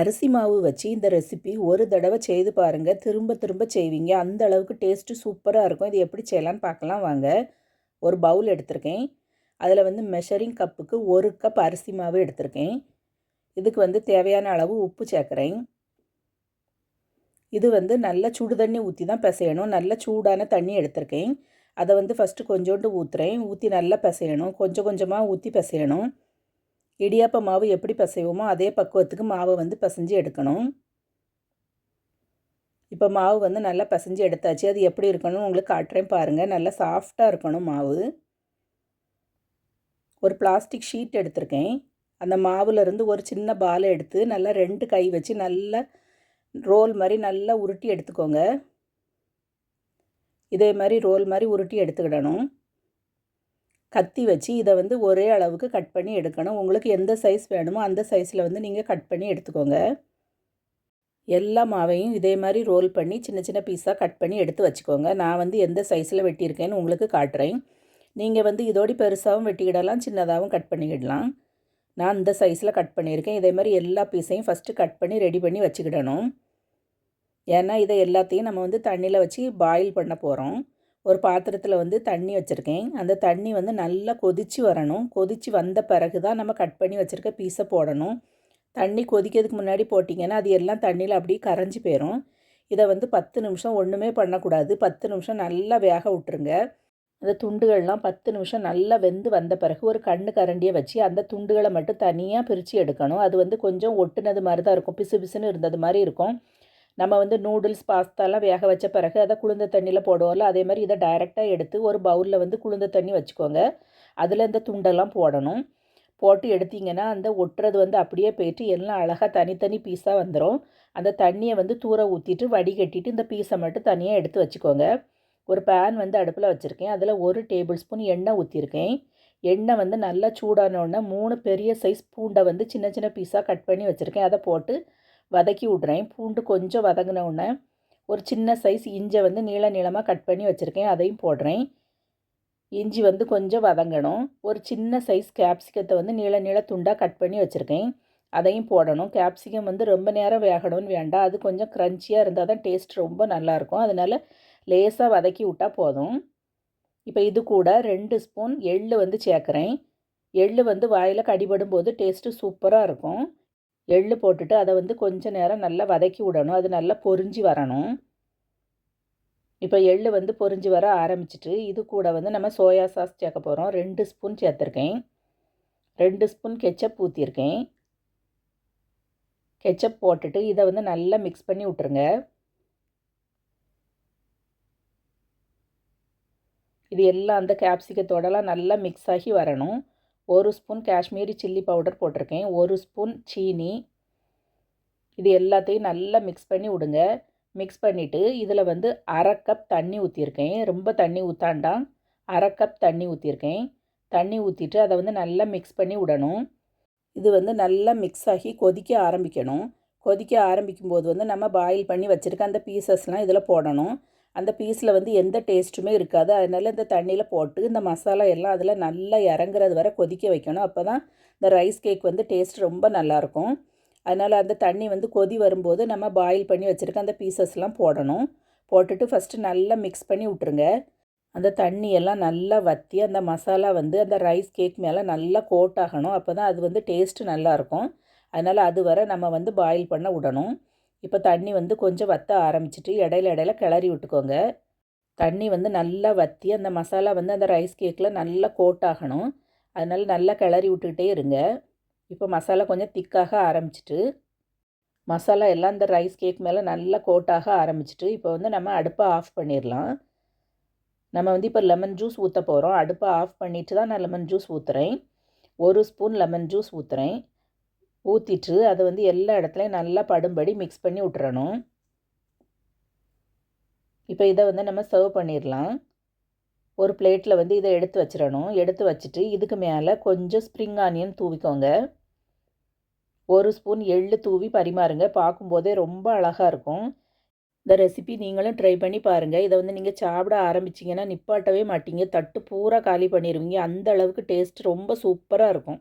அரிசி மாவு வச்சு இந்த ரெசிபி ஒரு தடவை செய்து பாருங்கள் திரும்ப திரும்ப செய்வீங்க. அந்த அளவுக்கு டேஸ்ட்டு சூப்பராக இருக்கும். இது எப்படி செய்யலான்னு பார்க்கலாம். வாங்க. ஒரு பவுல் எடுத்திருக்கேன். அதில் வந்து மெஷரிங் கப்புக்கு ஒரு கப் அரிசி மாவு எடுத்திருக்கேன். இதுக்கு வந்து தேவையான அளவு உப்பு சேர்க்குறேன். இது வந்து நல்ல சுடு தண்ணி ஊற்றி தான் பிசையணும். நல்ல சூடான தண்ணி எடுத்திருக்கேன். அதை வந்து ஃபஸ்ட்டு கொஞ்சோண்டு ஊற்றுறேன் ஊற்றி நல்லா பிசையணும். கொஞ்சம் கொஞ்சமாக ஊற்றி பிசையணும். இடியாப்ப மாவு எப்படி பிசைவோமோ அதே பக்குவத்துக்கு மாவை வந்து பிசைஞ்சு எடுக்கணும். இப்போ மாவு வந்து நல்லா பிசைஞ்சு எடுத்தாச்சு. அது எப்படி இருக்கணும் உங்களுக்கு காட்டுறேன் பாருங்கள் நல்லா சாஃப்டாக இருக்கணும் மாவு. ஒரு பிளாஸ்டிக் ஷீட் எடுத்திருக்கேன். அந்த மாவுலேருந்து ஒரு சின்ன பாலை எடுத்து நல்லா ரெண்டு கை வச்சு நல்லா ரோல் மாதிரி நல்லா உருட்டி எடுத்துக்கோங்க. இதே மாதிரி ரோல் மாதிரி உருட்டி எடுத்துக்கிடணும். கத்தி வச்சு இதை வந்து ஒரே அளவுக்கு கட் பண்ணி எடுக்கணும். உங்களுக்கு எந்த சைஸ் வேணுமோ அந்த சைஸில் வந்து நீங்கள் கட் பண்ணி எடுத்துக்கோங்க. எல்லா மாவையும் இதே மாதிரி ரோல் பண்ணி சின்ன சின்ன பீஸாக கட் பண்ணி எடுத்து வச்சுக்கோங்க. நான் வந்து எந்த சைஸில் வெட்டியிருக்கேன்னு உங்களுக்கு காட்டுறேன். நீங்கள் வந்து இதோடி பெருசாகவும் வெட்டிக்கிடலாம் சின்னதாகவும் கட் பண்ணிக்கிடலாம். நான் இந்த சைஸில் கட் பண்ணியிருக்கேன். இதே மாதிரி எல்லா பீஸையும் ஃபஸ்ட்டு கட் பண்ணி ரெடி பண்ணி வச்சுக்கிடணும். ஏன்னா இதை எல்லாத்தையும் நம்ம வந்து தண்ணியில் வச்சு பாயில் பண்ண போகிறோம் ஒரு பாத்திரத்தில் வந்து தண்ணி வச்சுருக்கேன். அந்த தண்ணி வந்து நல்லா கொதித்து வரணும். கொதித்து வந்த பிறகு தான் நம்ம கட் பண்ணி வச்சுருக்க பீஸை போடணும். தண்ணி கொதிக்கிறதுக்கு முன்னாடி போட்டிங்கன்னா அது எல்லாம் தண்ணியில் அப்படியே கரைஞ்சி போயிடும் இதை வந்து பத்து நிமிஷம் ஒன்றுமே பண்ணக்கூடாது. பத்து நிமிஷம் நல்லா வேக விட்டுருங்க. அந்த துண்டுகள்லாம் பத்து நிமிஷம் நல்லா வெந்து வந்த பிறகு ஒரு கண்ணு கரண்டியை வச்சு அந்த துண்டுகளை மட்டும் தனியாக பிரித்து எடுக்கணும். அது வந்து கொஞ்சம் ஒட்டுனது மாதிரி தான் இருக்கும். பிசு பிசுன்னு இருந்தது மாதிரி இருக்கும். நம்ம வந்து நூடுல்ஸ் பாஸ்தாலாம் வேக வச்ச பிறகு அதை குளிர்ந்த தண்ணியில் போடுவோம்ல அதே மாதிரி இதை டைரெக்டாக எடுத்து ஒரு பவுலில் வந்து குளிர்ந்த தண்ணி வச்சுக்கோங்க. அதில் இந்த துண்டெல்லாம் போடணும். போட்டு எடுத்திங்கன்னா அந்த ஒட்டுறது வந்து அப்படியே போயிட்டு எல்லாம் அழகாக தனித்தனி பீஸாக வந்துடும் அந்த தண்ணியை வந்து தூர ஊற்றிட்டு வடிகட்டிட்டு இந்த பீஸை மட்டும் தனியாக எடுத்து வச்சுக்கோங்க. ஒரு பேன் வந்து அடுப்பில் வச்சுருக்கேன். அதில் ஒரு டேபிள் ஸ்பூன் எண்ணெய் ஊற்றிருக்கேன் எண்ணெய் வந்து நல்லா சூடானோடனே மூணு பெரிய சைஸ் பூண்டை வந்து சின்ன சின்ன பீஸாக கட் பண்ணி வச்சுருக்கேன். அதை போட்டு வதக்கி விட்றேன் பூண்டு கொஞ்சம் வதங்கின ஒரு சின்ன சைஸ் இஞ்சை வந்து நீள நீளமாக கட் பண்ணி வச்சுருக்கேன். அதையும் போடுறேன். இஞ்சி வந்து கொஞ்சம் வதங்கணும். ஒரு சின்ன சைஸ் கேப்சிகத்தை வந்து நீள நீள துண்டாக கட் பண்ணி வச்சுருக்கேன். அதையும் போடணும். கேப்சிகம் வந்து ரொம்ப நேரம் வேகணும்னு வேண்டாம். அது கொஞ்சம் க்ரன்ச்சியாக இருந்தால் தான் டேஸ்ட் ரொம்ப நல்லாயிருக்கும் அதனால் லேசாக வதக்கி விட்டால் போதும். இப்போ இது கூட ரெண்டு ஸ்பூன் எள் வந்து சேர்க்குறேன். எள் வந்து வாயில் கடிபடும் போது டேஸ்ட்டு சூப்பராக இருக்கும். எள் போட்டுட்டு அதை வந்து கொஞ்ச நேரம் நல்லா வதக்கி விடணும். அது நல்லா பொரிஞ்சு வரணும். இப்போ எள் வந்து பொரிஞ்சு வர ஆரம்பிச்சிட்டு இது கூட வந்து நம்ம சோயா சாஸ் சேர்க்க போகிறோம் ரெண்டு ஸ்பூன் சேர்த்துருக்கேன். ரெண்டு ஸ்பூன் கெச்சப் ஊற்றிருக்கேன் கெச்சப் போட்டுட்டு இதை வந்து நல்லா மிக்ஸ் பண்ணி விட்ருங்க இது எல்லாம் அந்த கேப்சிகத்தோடலாம் நல்லா மிக்ஸ் ஆகி வரணும். ஒரு ஸ்பூன் காஷ்மீரி சில்லி பவுடர் போட்டிருக்கேன். ஒரு ஸ்பூன் சீனி. இது எல்லாத்தையும் நல்லா மிக்ஸ் பண்ணி விடுங்க. மிக்ஸ் பண்ணிவிட்டு இதில் வந்து அரை கப் தண்ணி ஊற்றிருக்கேன் ரொம்ப தண்ணி ஊற்றாண்டாம் அரை கப் தண்ணி ஊற்றிருக்கேன் தண்ணி ஊற்றிட்டு அதை வந்து நல்லா மிக்ஸ் பண்ணி விடணும். இது வந்து நல்லா மிக்ஸ் ஆகி கொதிக்க ஆரம்பிக்கணும். கொதிக்க ஆரம்பிக்கும் போது வந்து நம்ம பாயில் பண்ணி வச்சுருக்க அந்த பீசஸ்லாம் இதில் போடணும். அந்த பீஸில் வந்து எந்த டேஸ்ட்டுமே இருக்காது. அதனால் இந்த தண்ணியில் போட்டு இந்த மசாலா எல்லாம் அதில் நல்லா இறங்குறது வரை கொதிக்க வைக்கணும். அப்போ தான் இந்த ரைஸ் கேக் வந்து டேஸ்ட் ரொம்ப நல்லாயிருக்கும். அதனால் அந்த தண்ணி வந்து கொதி வரும்போது நம்ம பாயில் பண்ணி வச்சுருக்க அந்த பீசஸ்லாம் போடணும். போட்டுட்டு ஃபஸ்ட்டு நல்லா மிக்ஸ் பண்ணி விட்ருங்க அந்த தண்ணியெல்லாம் நல்லா வற்றி அந்த மசாலா வந்து அந்த ரைஸ் கேக் மேலே நல்லா கோட் ஆகணும். அப்போ தான் அது வந்து டேஸ்ட்டு நல்லாயிருக்கும். அதனால் அது வரை நம்ம வந்து பாயில் பண்ண விடணும். இப்போ தண்ணி வந்து கொஞ்சம் வற்ற ஆரம்பிச்சிட்டு இடையில இடையில கிளறி விட்டுக்கோங்க. தண்ணி வந்து நல்லா வற்றி அந்த மசாலா வந்து அந்த ரைஸ் கேக்கில் நல்லா கோட் ஆகணும். அதனால் நல்லா கிளறி விட்டுக்கிட்டே இருங்க. இப்போ மசாலா கொஞ்சம் திக்காக ஆரம்பிச்சிட்டு மசாலா எல்லாம் அந்த ரைஸ் கேக் மேலே நல்லா கோட்டாக ஆரம்பிச்சிட்டு இப்போ வந்து நம்ம அடுப்பை ஆஃப் பண்ணிடலாம். நம்ம வந்து இப்போ லெமன் ஜூஸ் ஊற்ற போகிறோம் அடுப்பை ஆஃப் பண்ணிவிட்டு தான் நான் லெமன் ஜூஸ் ஊற்றுறேன் ஒரு ஸ்பூன் லெமன் ஜூஸ் ஊற்றுறேன் ஊற்றிட்டு அதை வந்து எல்லா இடத்துலையும் நல்லா படும்படி மிக்ஸ் பண்ணி விட்டுறணும். இப்போ இதை வந்து நம்ம சர்வ் பண்ணிடலாம் ஒரு பிளேட்டில் வந்து இதை எடுத்து வச்சிடணும் எடுத்து வச்சுட்டு இதுக்கு மேலே கொஞ்சம் ஸ்ப்ரிங் ஆனியன் தூவிக்கோங்க. ஒரு ஸ்பூன் எள்ளு தூவி பரிமாறுங்க. பார்க்கும்போதே ரொம்ப அழகாக இருக்கும். இந்த ரெசிபி நீங்களும் ட்ரை பண்ணி பாருங்கள் இதை வந்து நீங்கள் சாப்பிட ஆரம்பிச்சிங்கன்னா நிப்பாட்டவே மாட்டீங்க. தட்டு பூரா காலி பண்ணிடுவீங்க அந்த அளவுக்கு டேஸ்ட் ரொம்ப சூப்பராக இருக்கும்.